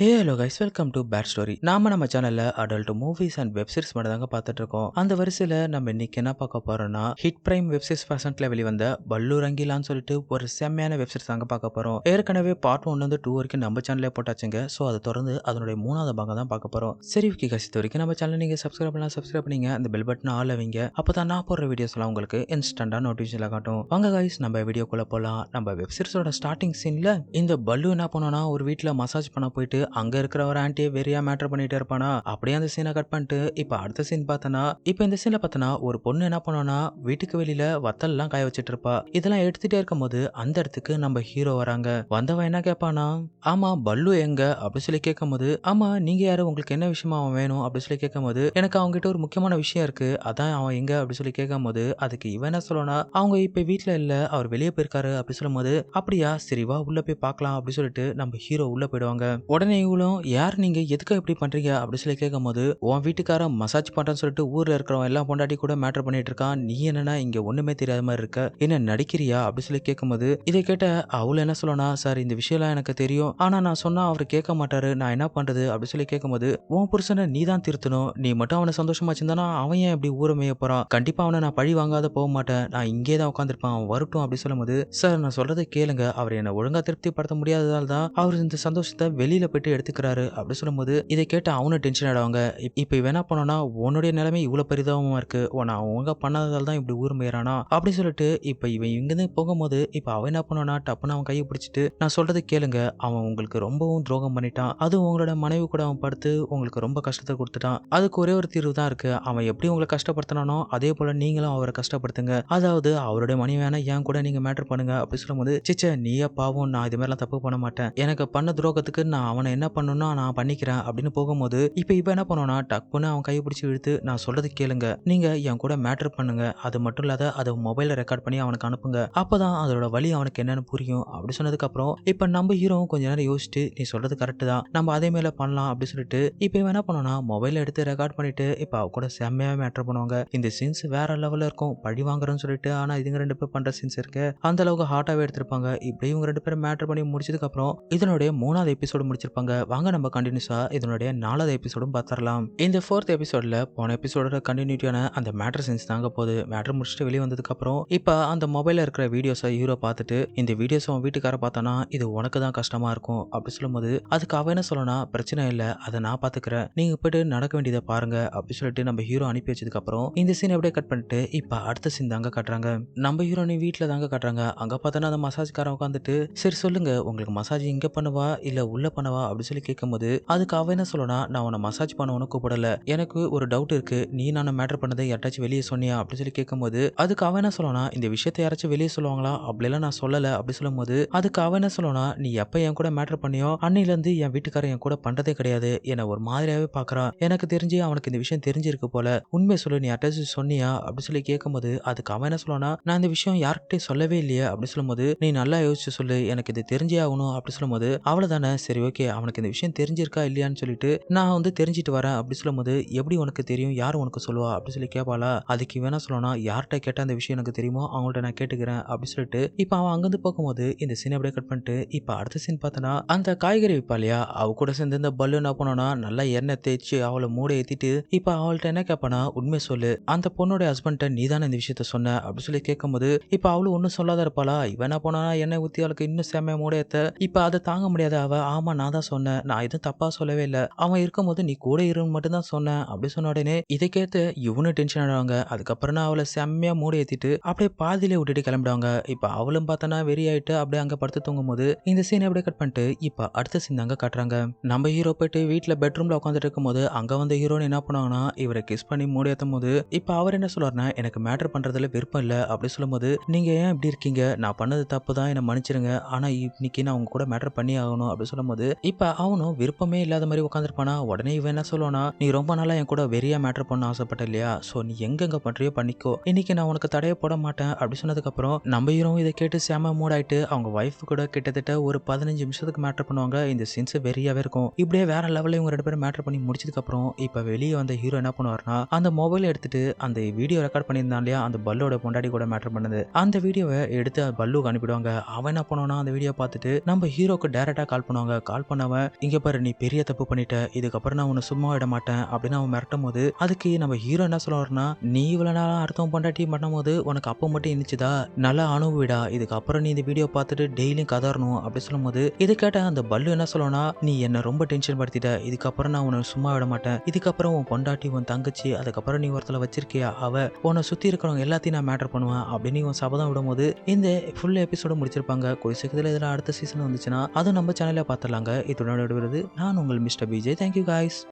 Hey hello guys welcome to bad story நாம நம்ம சேனல்ல adult movies and web series மட்டும் தாங்க பார்த்துட்டு இருக்கோம். அந்த வரிசையில நம்ம இன்னைக்கு என்ன பார்க்க போறோம்னா ஹிட் பிரைம் வெப் சீரிஸ் பர்சன்ட்ல வெளிவந்த பல்லு ரங்கிலான்னு சொல்லிட்டு ஒரு செம்மையான வெப் சீரிஸ் தாங்க பார்க்க போறோம். ஏற்கனவே பார்ட் ஒன் வந்து டூ வரைக்கும் நம்ம சேனல்ல போட்டாச்சுங்க. ஸோ அதை தொடர்ந்து அதனுடைய மூணாவது பாங்க தான் பார்க்க போறோம். சரி ஓகே கசி வரைக்கும் நம்ம சேனல் நீங்க சப்ஸ்கிரைப் பண்ணலாம் சப்ஸ்கிரைப் பண்ணிங்க. அந்த பெல் பட்டன் ஆள் வைங்க. அப்பதான் நான் போடுற வீடியோஸ் எல்லாம் உங்களுக்கு இன்ஸ்டன்டா நோட்டிஃபிகேஷன் காட்டும். வாங்க கைஸ் நம்ம வீடியோக்குள்ள போலாம். நம்ம வெப் சீரிஸோட ஸ்டார்டிங் சீன்ல இந்த பல்லு என்ன பண்ணோம்னா ஒரு வீட்டில் மசாஜ் பண்ண போயிட்டு அங்கே இருக்கிற ஒரு ஆண்டியை வெறியா மேட்டர் பண்ணிட்டு இருப்பானா? அப்படியே அந்த சீனை கட் பண்ணிட்டு இப்போ அடுத்த சீன் பார்த்தனா இப்போ இந்த சீனில் பார்த்தனா ஒரு பொண்ணு என்ன பண்ணோம்னா வீட்டுக்கு வெளியில வத்தல்லாம் காய வச்சுட்டு இருப்பா. இதெல்லாம் எடுத்துட்டே இருக்கும்போது அந்த இடத்துக்கு நம்ம ஹீரோ வராங்க. வந்தவன் என்ன கேட்பானா ஆமா பல்லு எங்க? அப்படின்னு சொல்லி கேட்கும்போது ஆமா நீங்க யாரு? உங்களுக்கு என்ன விஷயமா அவன் வேணும்? அப்படின்னு சொல்லி கேட்கும்போது எனக்கு அவங்க கிட்ட ஒரு முக்கியமான விஷயம் இருக்கு. அதான் அவன் எங்க? அப்படின்னு சொல்லி கேட்கும்போது அதுக்கு இவன் என்ன சொல்லனா அவங்க இப்ப வீட்டுல இல்ல. அவர் வெளியே போயிருக்காரு. அப்படி சொல்லும்போது அப்படியா? சரிவா உள்ள போய் பார்க்கலாம். அப்படின்னு சொல்லிட்டு நம்ம ஹீரோ உள்ள போயிடுவாங்க. உடனே இவளும் யார் நீங்கள் எதுக்காக இப்படி பண்ணுறீங்க அப்படி சொல்லி கேட்கும்போது உன் வீட்டுக்காரன் மசாஜ் பண்ணுறேன்னு சொல்லிட்டு ஊரில் இருக்கிறவன் எல்லாம் பொண்டாட்டி கூட மேட்டர் பண்ணிட்டு இருக்கான். நீ என்னன்னா இங்கே ஒன்றுமே தெரியாத மாதிரி இருக்க. என்ன நடிக்கிறியா? அப்படி சொல்லி கேட்கும்போது இதை கேட்ட அவள் என்ன சொல்லனா சார் இந்த விஷயம்லாம் எனக்கு தெரியும். ஆனால் நான் சொன்னால் அவர் கேட்க மாட்டாரு. நான் என்ன பண்ணுறது அப்படி சொல்லி கேட்கும்போது உன் புருஷனை நீ தான் திருத்தணும். நீ மட்டும் அவனை சந்தோஷமா வச்சிருந்தானா அவன் ஏன் இப்படி ஊரை மேய போறான்? கண்டிப்பா அவனை நான் பழி வாங்காத போக மாட்டேன். நான் இங்கே தான் உட்காந்துருப்பான் அவன் வரட்டும். அப்படி சொல்லும்போது சார் நான் சொல்றதை கேளுங்க. அவர் என்னை ஒழுங்கா திருப்திப்படுத்த முடியாததால் தான் அவர் இந்த சந்தோஷத்தை வெளியில போயிட்டு எடுத்துக்கிறாரு அப்படி சொல்லும்போது இதை கேட்டு அவனும் டென்ஷன் ஆடுவாங்க இப்போ இப்ப இவன் என்ன பண்ணோம்னா உன்னுடைய நிலைமை இவ்வளவு பரிதாபமாக இருக்கு. உன்னை அவங்க பண்ணாததால் தான் இப்படி ஊர் மேயறானா? அப்படி சொல்லிட்டு இப்ப இவன் இங்கிருந்து போகும்போது இப்ப அவன் என்ன பண்ணோம்னா டப்புன்னு அவன் கையை பிடிச்சிட்டு நான் சொல்றது கேளுங்க. அவன் உங்களுக்கு ரொம்பவும் துரோகம் பண்ணிட்டான். அது உங்களோட மனைவி கூட அவன் படுத்து உங்களுக்கு ரொம்ப கஷ்டத்தை கொடுத்துட்டான். அதுக்கு ஒரே ஒரு தீர்வு தான் இருக்கு. அவன் எப்படி உங்களை கஷ்டப்படுத்தினானோ அதே போல நீங்களும் அவரை கஷ்டப்படுத்துங்க. அதாவது அவருடைய மனைவியான என் கூட நீங்க மேட்டர் பண்ணுங்க. அப்படி சொல்லும்போது சிச்ச நீயே பாவம். நான் இது மாதிரிலாம் தப்பு பண்ண மாட்டேன். எனக்கு பண்ண துரோகத்துக்கு நான் அவனை என்ன பண்ணணும்னா நான் பண்ணிக்கிறேன் அப்படின்னு போகும்போது இப்போ இப்போ என்ன பண்ணுவோம்னா டக்குன்னு அவன் கையை பிடிச்சி இழுத்து நான் சொல்றது கேளுங்க. நீங்க என் கூட மேட்டர் பண்ணுங்க. அது மட்டும் இல்லாத அதை மொபைல ரெக்கார்ட் பண்ணி அவனுக்கு அனுப்புங்க. அப்பதான் அதோட வழி அவனுக்கு என்னன்னு புரியும். அப்படி சொன்னதுக்கு அப்புறம் இப்போ நம்ம ஹீரோ கொஞ்ச நேரம் யோசிச்சு நீ சொல்றது கரெக்ட் தான். நம்ம அதே மேல பண்ணலாம் அப்படின்னு சொல்லிட்டு இப்போ இவன் என்ன பண்ணோம்னா மொபைல எடுத்து ரெக்கார்ட் பண்ணிட்டு இப்போ அவ கூட செம்மையா மேட்டர் பண்ணுவாங்க. இந்த சீன்ஸ் வேற லெவல்ல இருக்கும். பழி வாங்குறேன்னு சொல்லிட்டு ஆனா இதுங்க ரெண்டு பேர் பண்ற சீன்ஸ் இருக்கு. அந்த அளவுக்கு ஹார்ட்டாவே எடுத்திருப்பாங்க. இப்படி இவங்க ரெண்டு பேரும் மேட்டர் பண்ணி முடிச்சதுக்கு அப்புறம் இதனுடைய மூணாவது எபிசோடு முடிச்சிருப்பாங்க. வாங்க நம்ம கண்டினியூஸாக இதனுடைய நாலாவது எபிசோடும் பார்த்துடலாம். இந்த ஃபோர்த் எபிசோடில் போன எபிசோடோட கண்டினியூட்டியான அந்த மேட்ரு சீன்ஸ் தாங்க போகுது. மேட்ரு முடிச்சுட்டு வெளியே வந்ததுக்கப்புறம் இப்போ அந்த மொபைலில் இருக்கிற வீடியோஸை ஹீரோ பார்த்துட்டு இந்த வீடியோஸ் அவன் வீட்டுக்கார பார்த்தானா இது உனக்கு தான் கஷ்டமாக இருக்கும் அப்படி சொல்லும்போது அதுக்கு அவ என்ன சொல்லணும் பிரச்சனை இல்லை அதை நான் பார்த்துக்கிறேன். நீங்கள் போயிட்டு நடக்க வேண்டியதை பாருங்க அப்படி சொல்லிட்டு நம்ம ஹீரோ அனுப்பி வச்சதுக்கப்புறம் இந்த சீன் அப்படியே கட் பண்ணிட்டு இப்போ அடுத்த சீன் தாங்க காட்டுறாங்க. நம்ம ஹீரோனி வீட்டில் தாங்க காட்டுறாங்க. அங்கே பார்த்தோன்னா அந்த மசாஜ்காரன் உட்காந்துட்டு சரி சொல்லுங்க உங்களுக்கு மசாஜ் இங்கே பண்ணவா இல்லை உள்ளே பண்ணவா? அப்படி சொல்லி கேட்கும்போது அதுக்கு அவ என்ன சொல்லனா நான் உன்னை மசாஜ் பண்ணவனு கூப்பிடல. எனக்கு ஒரு டவுட் இருக்கு. நீ நான் மேட்டர் பண்ணதை யாராச்சும் வெளியே சொன்னியா? அப்படின்னு சொல்லி கேட்கும்போது அதுக்கு அவன் என்ன சொல்லனா இந்த விஷயத்தை யாராச்சும் வெளியே சொல்லுவாங்களா? அப்படிலாம் நான் சொல்லல. அப்படி சொல்லும்போது அதுக்கு அவன் என்ன சொல்லனா நீ எப்ப என் கூட மேட்டர் பண்ணியோ அன்னையில இருந்து என் வீட்டுக்காரன் என் கூட பண்றதே கிடையாது. என்னை ஒரு மாதிரியாவே பாக்குறான் எனக்கு தெரிஞ்சு அவனுக்கு இந்த விஷயம் தெரிஞ்சிருக்கு போல. உண்மையை சொல்லு நீ யார்ட்டாச்சும் சொன்னியா? அப்படின்னு சொல்லி கேட்கும்போது அதுக்கு அவன் என்ன சொல்லனா நான் இந்த விஷயம் யார்கிட்டயும் சொல்லவே இல்லையே. அப்படின்னு சொல்லும்போது நீ நல்லா யோசிச்சு சொல்லு. எனக்கு இது தெரிஞ்சே ஆகணும். அப்படி சொல்லும்போது அவ்வளவுதானே. சரி ஓகே அவனுக்கு இந்த விஷயம் தெரிஞ்சிருக்கா இல்லையான்னு சொல்லிட்டு நான் வந்து தெரிஞ்சிட்டு வரேன். அப்படி சொல்லும்போது எப்படி உனக்கு தெரியும்? யார் உனக்கு சொல்லுவா? அப்படி சொல்லி கேட்பாளா அதுக்கு வேணா சொல்லணும் யார்கிட்ட கேட்டால் அந்த விஷயம் எனக்கு தெரியுமோ அவங்கள்ட்ட நான் கேட்டுக்கிறேன். அப்படி சொல்லிட்டு இப்போ அவன் அங்கேருந்து போகும்போது இந்த சீன் அப்படியே கட் பண்ணிட்டு இப்போ அடுத்த சீன் பார்த்தனா அந்த காய்கறி விற்பா இல்லையா அவ கூட சேர்ந்து இந்த பல்லு என்ன பண்ணோன்னா நல்லா எண்ணெய் தேய்ச்சி அவளை மூட ஏற்றிட்டு இப்போ அவள்கிட்ட என்ன கேட்பானா உண்மை சொல்லு. அந்த பொண்ணோட ஹஸ்பண்ட்டை நீ தானே இந்த விஷயத்த சொன்ன? அப்படி சொல்லி கேட்கும்போது இப்போ அவளும் ஒன்றும் சொல்லாத இருப்பாளா? இவன் என்ன போனா எண்ணெய் ஊற்றி அவளுக்கு இன்னும் செம்மையை மூட ஏற்ற இப்போ அதை தாங்க முடியாத அவ ஆமா நான் தான் சொன்னேன் நான் எதுவும் தப்பா சொல்லவே இல்லை. அவன் இருக்கும்போது நீ கூட இருன்னு மட்டும் தான் சொன்னேன் அப்படி சொன்ன உடனே இதை கேட்டு இவனும் டென்ஷன் ஆடுவாங்க அதுக்கப்புறம் நான் அவளை செம்மையா மூட ஏத்திட்டு அப்படியே பாதியிலே விட்டுட்டு கிளம்பிடுவாங்க. இப்போ அவளும் பார்த்தனா வெறி ஆயிட்டு அப்படியே அங்க படுத்து தூங்கும்போது இந்த சீன் அப்படியே கட் பண்ணிட்டு இப்போ அடுத்த சீன் தாங்க காட்டுறாங்க. நம்ம ஹீரோ போயிட்டு வீட்டில் பெட்ரூம்ல உட்காந்துட்டு இருக்கும்போது அங்க வந்த ஹீரோன் என்ன பண்ணுவாங்கன்னா இவரை கிஸ் பண்ணி மூடி ஏத்தும் போது இப்போ அவர் என்ன சொல்றாருன்னா எனக்கு மேட்டர் பண்றதுல விருப்பம் இல்லை. அப்படி சொல்லும்போது நீங்க ஏன் இப்படி இருக்கீங்க? நான் பண்ணது தப்பு தான். என்னை மன்னிச்சிருங்க. ஆனா இன்னைக்கு நான் உங்க கூட மேட்டர் பண்ணி ஆகணும். அப்படி சொல்லும்போது இப்போ இப்போ அவனும் விருப்பமே இல்லாத மாதிரி உட்காந்துருப்பானா உடனே இவன் என்ன சொல்லுவானா? நீ ரொம்ப நாளா என் கூட வெறியா மேட்டர் பண்ண ஆசைப்பட்ட இல்லையா ஸோ நீ எங்கெங்க பண்றியோ பண்ணிக்கோ. இன்னைக்கு நான் உனக்கு தடைய போட மாட்டேன். அப்படி சொன்னதுக்கப்புறம் நம்ம ஹீரோ இதை கேட்டு சேம மூட் ஆயிட்டு அவங்க ஒய்ஃப் கூட கிட்டத்தட்ட ஒரு பதினஞ்சு நிமிஷத்துக்கு மேட்டர் பண்ணுவாங்க. இந்த சீன்ஸ் வெறியாவே இருக்கும். இப்படியே வேற லெவலில் இவங்க ரெண்டு பேரும் மேட்டர் பண்ணி முடிச்சதுக்கப்புறம் இப்போ வெளியே வந்த ஹீரோ என்ன பண்ணுவார்னா அந்த மொபைல் எடுத்துட்டு அந்த வீடியோ ரெக்கார்ட் பண்ணியிருந்தான் இல்லையா? அந்த பல்லோட பொண்டாடி கூட மேட்டர் பண்ணது. அந்த வீடியோவை எடுத்து பல்லுக்கு அனுப்பிடுவாங்க. அவன் என்ன பண்ணுவானா அந்த வீடியோ பார்த்துட்டு நம்ம ஹீரோக்கு டேரெக்டாக கால் பண்ணுவாங்க. கால் பண்ண அவன் இங்கே பாரு நீ பெரிய தப்பு பண்ணிட்ட இதுக்கப்புறம் நான் உன்னை சும்மா விட மாட்டேன் அப்படின்னு அவன் மிரட்டும் போது அதுக்கு நம்ம ஹீரோ என்ன சொல்லுவார்னா நீ இவ்வளோ நாளாக அடுத்தவன் பண்ணாட்டி பண்ணும் போது உனக்கு அப்போ மட்டும் இருந்துச்சுதா நல்லா அனுபவிடா இதுக்கப்புறம் நீ இந்த வீடியோ பார்த்துட்டு டெய்லியும் கதறணும் அப்படி சொல்லும்போது இதை கேட்ட அந்த பல்லு என்ன சொல்லுவானா நீ என்ன ரொம்ப டென்ஷன் படுத்திட்ட இதுக்கப்புறம் நான் உன்னை சும்மா விட மாட்டேன் இதுக்கப்புறம் உன் பொண்டாட்டி உன் தங்கச்சி அதுக்கப்புறம் நீ ஒருத்தல வச்சிருக்கியா அவ உன்னை சுத்தி இருக்கிறவங்க எல்லாத்தையும் நான் மேட்டர் பண்ணுவேன் அப்படின்னு இவன் சபதம் விடும்போது இந்த ஃபுல் எபிசோட முடிச்சிருப்பாங்க. கொஞ்சம் சீக்கிரத்தில் இதில் அடுத்த சீசன் வந்துச்சுன்னா அதுவும் நம்ம சேனலில் பார்த்துடலாங்க. இத்துடன் விடுவது நான் உங்கள் மிஸ்டர் பிஜே தேங்க்யூ காய்ஸ்